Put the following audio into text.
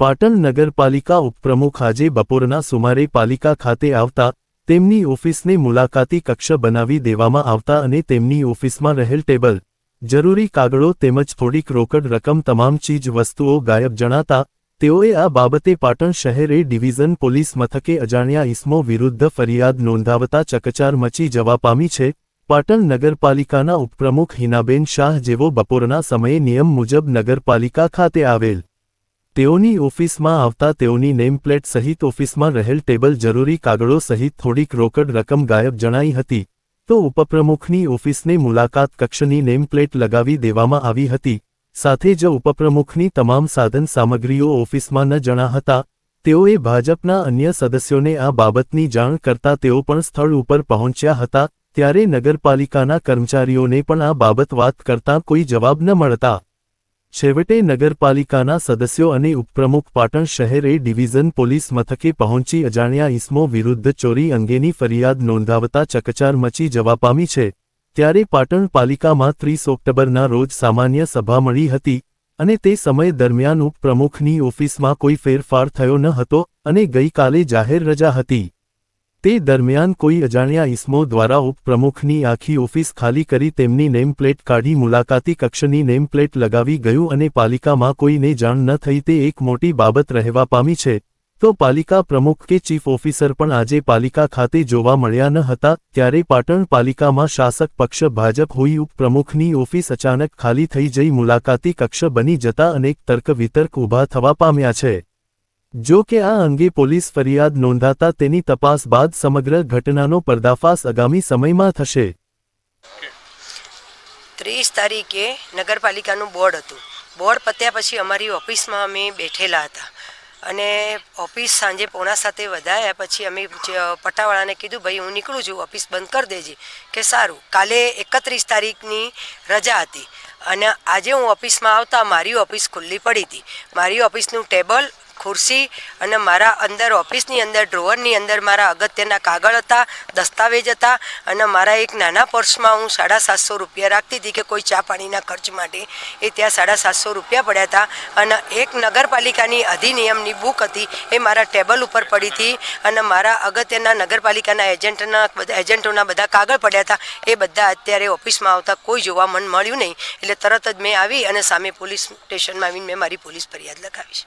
પાટણ નગરપાલિકા ઉપપ્રમુખ આજે બપોરના સુમારે પાલિકા ખાતે આવતા તેમની ઓફિસને મુલાકાતી કક્ષ બનાવી દેવામાં આવતા અને તેમની ઓફિસમાં રહેલ ટેબલ, જરૂરી કાગળો તેમજ થોડીક રોકડ રકમ તમામ ચીજ વસ્તુઓ ગાયબ જણાતા તેઓએ આ બાબતે પાટણ શહેરે ડિવિઝન પોલીસ મથકે અજાણ્યા ઇસમો વિરુદ્ધ ફરિયાદ નોંધાવતા ચકચાર મચી જવા પામી છે. પાટણ નગરપાલિકાના ઉપપ્રમુખ હિનાબેન શાહ જેવો બપોરના સમયે નિયમ મુજબ નગરપાલિકા ખાતે આવેલ તેઓની ઓફિસમાં આવતા તેઓની નેમપ્લેટ સહિત ઓફિસમાં રહેલ ટેબલ જરૂરી કાગળો સહિત થોડીક રોકડ રકમ ગાયબ જણાઈ હતી. તો ઉપપ્રમુખની ઓફિસને મુલાકાત કક્ષની નેમપ્લેટ લગાવી દેવામાં આવી હતી. સાથે જ ઉપપ્રમુખની તમામ સાધન સામગ્રીઓ ઓફિસમાં ન જણા હતા. તેઓએ ભાજપના અન્ય સદસ્યોને આ બાબતની જાણ કરતા તેઓ પણ સ્થળ ઉપર પહોંચ્યા હતા. ત્યારે નગરપાલિકાના કર્મચારીઓને પણ આ બાબત વાત કરતા કોઈ જવાબ ન મળતા. છેવટે નગરપાલિકાના સદસ્યો અને ઉપપ્રમુખ પાટણ શહેર ડિવિઝન પોલીસ મથકે પહોંચી અજાણ્યા ઇસમો વિરુદ્ધ ચોરી અંગેની ફરિયાદ નોંધાવતા ચકચાર મચી જવા પામી છે. ત્યારે પાટણ પાલિકામાં ત્રીસ ઓક્ટોબરના રોજ સામાન્ય સભા મળી હતી અને તે સમય દરમિયાન ઉપપ્રમુખની ઓફિસમાં કોઈ ફેરફાર થયો ન હતો અને ગઈકાલે જાહેર રજા હતી. તે દરમિયાન કોઈ અજાણ્યા ઇસમો દ્વારા ઉપપ્રમુખની આખી ઓફિસ ખાલી કરી તેમની નેમપ્લેટ કાઢી મુલાકાતી કક્ષની નેમપ્લેટ લગાવી ગયું અને પાલિકામાં કોઈને જાણ ન થઈ તે એક મોટી બાબત રહેવા પામી છે. તો પાલિકા પ્રમુખ કે ચીફ ઓફિસર પણ આજે પાલિકા ખાતે જોવા મળ્યા ન હતા, ત્યારે પાટણ પાલિકામાં શાસક પક્ષ ભાજપ હોઈ ઉપપ્રમુખની ઓફિસ અચાનક ખાલી થઈ જઈ મુલાકાતી કક્ષ બની જતા અનેક તર્ક વિતર્ક ઊભા થવા પામ્યા છે. જો કે આ અંગે પોલીસ ફરિયાદ નોંધાતા તેની તપાસ બાદ સમગ્ર ઘટનાનો પર્દાફાશ આગામી સમયમાં થશે. ત્રીસ તારીખે નગરપાલિકાનું બોર્ડ હતું. બોર્ડ પત્યા પછી અમારી ઓફિસમાં અમે બેઠેલા હતા. અને ઓફિસ સાંજે પોણા સાથે વધાયા પછી અમે પટ્ટાવાળાને કીધું, ભાઈ, હું નીકળું છું, ઓફિસ બંધ કરી દેજે. કે સારું, કાલે એકત્રીસ તારીખની રજા હતી. અને આજે હું ઓફિસમાં આવતા, મારી ઓફિસ ખુલ્લી પડી હતી. મારી ઓફિસનું ટેબલ ખુરશી અને મારા અંદર ઓફિસની અંદર, ડ્રોવરની અંદર મારા અગત્યના કાગળ હતા, દસ્તાવેજ હતા અને મારા એક નાના પર્સમાં હું સાડા સાતસો રૂપિયા રાખતી હતી કે કોઈ ચા પાણીના ખર્ચ માટે. એ ત્યાં સાડા સાતસો રૂપિયા પડ્યા હતા અને એક નગરપાલિકાની અધિનિયમની બુક હતી, એ મારા ટેબલ ઉપર પડી હતી અને મારા અગત્યના નગરપાલિકાના એજન્ટના બધા એજન્ટોના બધા કાગળ પડ્યા હતા. એ બધા અત્યારે ઓફિસમાં આવતા કોઈ જોવા મન મળ્યું નહીં. એટલે તરત જ મેં આવી અને સામે પોલીસ સ્ટેશનમાં આવીને મેં મારી પોલીસ ફરિયાદ લખાવી છે.